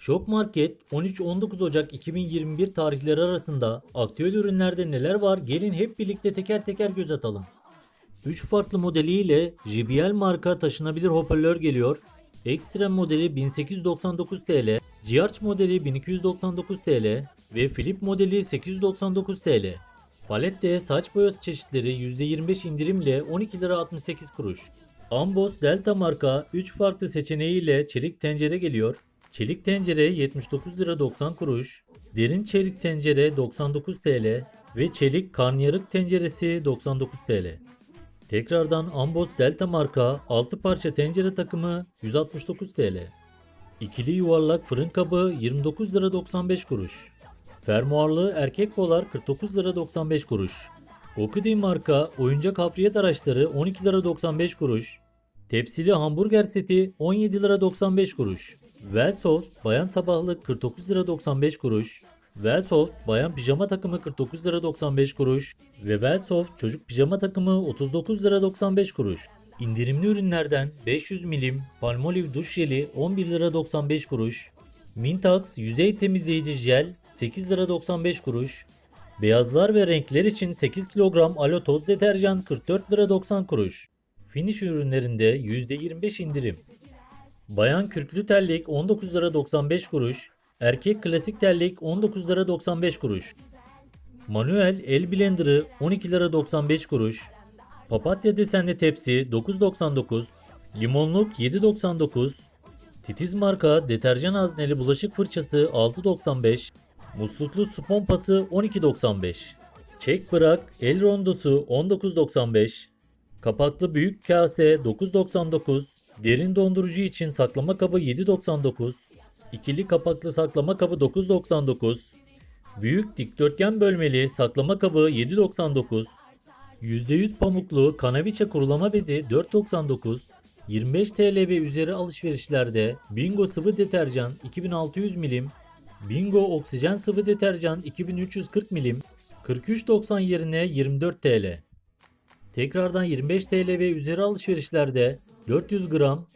Şok Market 13-19 Ocak 2021 tarihleri arasında aktüel ürünlerde neler var gelin hep birlikte teker teker göz atalım. 3 farklı modeliyle JBL marka taşınabilir hoparlör geliyor. Extreme modeli 1899 TL, GH modeli 1299 TL ve Flip modeli 899 TL. Palette saç boyası çeşitleri %25 indirimle 12 lira 68 kuruş. Ambos Delta marka 3 farklı seçeneğiyle çelik tencere geliyor. Çelik tencere 79 lira 90 kuruş, derin çelik tencere 99 TL ve çelik karnıyarık tenceresi 99 TL. Tekrardan Ambos Delta marka 6 parça tencere takımı 169 TL. İkili yuvarlak fırın kabı 29 lira 95 kuruş. Fermuarlı erkek polar 49 lira 95 kuruş. Okudi marka oyuncak hafriyat araçları 12 lira 95 kuruş. Tepsili hamburger seti 17 lira 95 kuruş. Velsoft bayan sabahlık 49 lira 95 kuruş. Velsoft bayan pijama takımı 49 lira 95 kuruş ve Velsoft çocuk pijama takımı 39 lira 95 kuruş. İndirimli ürünlerden 500 milim Palmolive duş jeli 11 lira 95 kuruş. Mintax yüzey temizleyici jel 8 lira 95 kuruş. Beyazlar ve renkler için 8 kilogram alo toz deterjan 44 lira 90 kuruş. Finish ürünlerinde %25 indirim. Bayan kürklü terlik 19 lira 95 kuruş. Erkek klasik terlik 19 lira 95 kuruş. Manuel el blenderı 12 lira 95 kuruş. Papatya desenli tepsi 9.99. Limonluk 7.99. Titiz marka deterjan hazneli bulaşık fırçası 6.95. Musluklu su pompası 12.95. Çek bırak el rondosu 19.95. Kapaklı büyük kase 9.99. Derin dondurucu için saklama kabı 7.99. İkili kapaklı saklama kabı 9.99. Büyük dikdörtgen bölmeli saklama kabı 7.99. %100 pamuklu kanaviçe kurulama bezi 4.99. 25 TL ve üzeri alışverişlerde Bingo sıvı deterjan 2600 milim, Bingo oksijen sıvı deterjan 2340 milim, 43.90 yerine 24 TL. Tekrardan 25 TL ve üzeri alışverişlerde 400 gram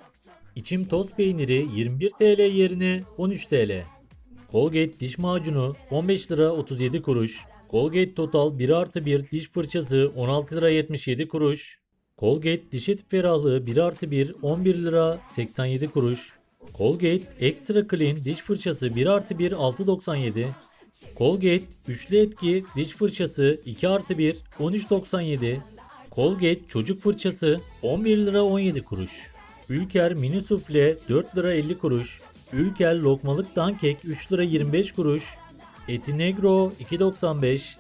içim toz peyniri 21 TL yerine 13 TL. Colgate diş macunu 15 lira 37 kuruş. Colgate Total 1 artı 1 diş fırçası 16 lira 77 kuruş. Colgate diş eti ferahlığı 1 artı 1 11 lira 87 kuruş. Colgate Extra Clean diş fırçası 1 artı 1 6.97. Colgate üçlü etki diş fırçası 2 artı 1 13.97. Colgate çocuk fırçası 11 lira 17 kuruş. Ülker mini sufle 4 lira 50 kuruş. Ülker lokmalık dankek 3 lira 25 kuruş. Eti Negro 2.95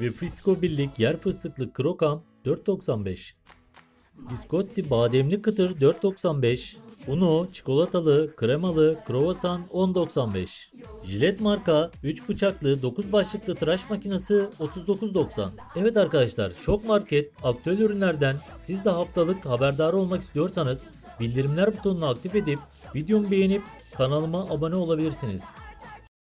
ve Fisco Birlik yer fıstıklı krokam 4.95. Biscotti bademli kıtır 4.95. Uno çikolatalı, kremalı, kruvasan 10.95. Jilet marka 3 bıçaklı 9 başlıklı tıraş makinesi 39.90. Evet arkadaşlar Şok Market aktüel ürünlerden siz de haftalık haberdar olmak istiyorsanız bildirimler butonunu aktif edip videomu beğenip kanalıma abone olabilirsiniz.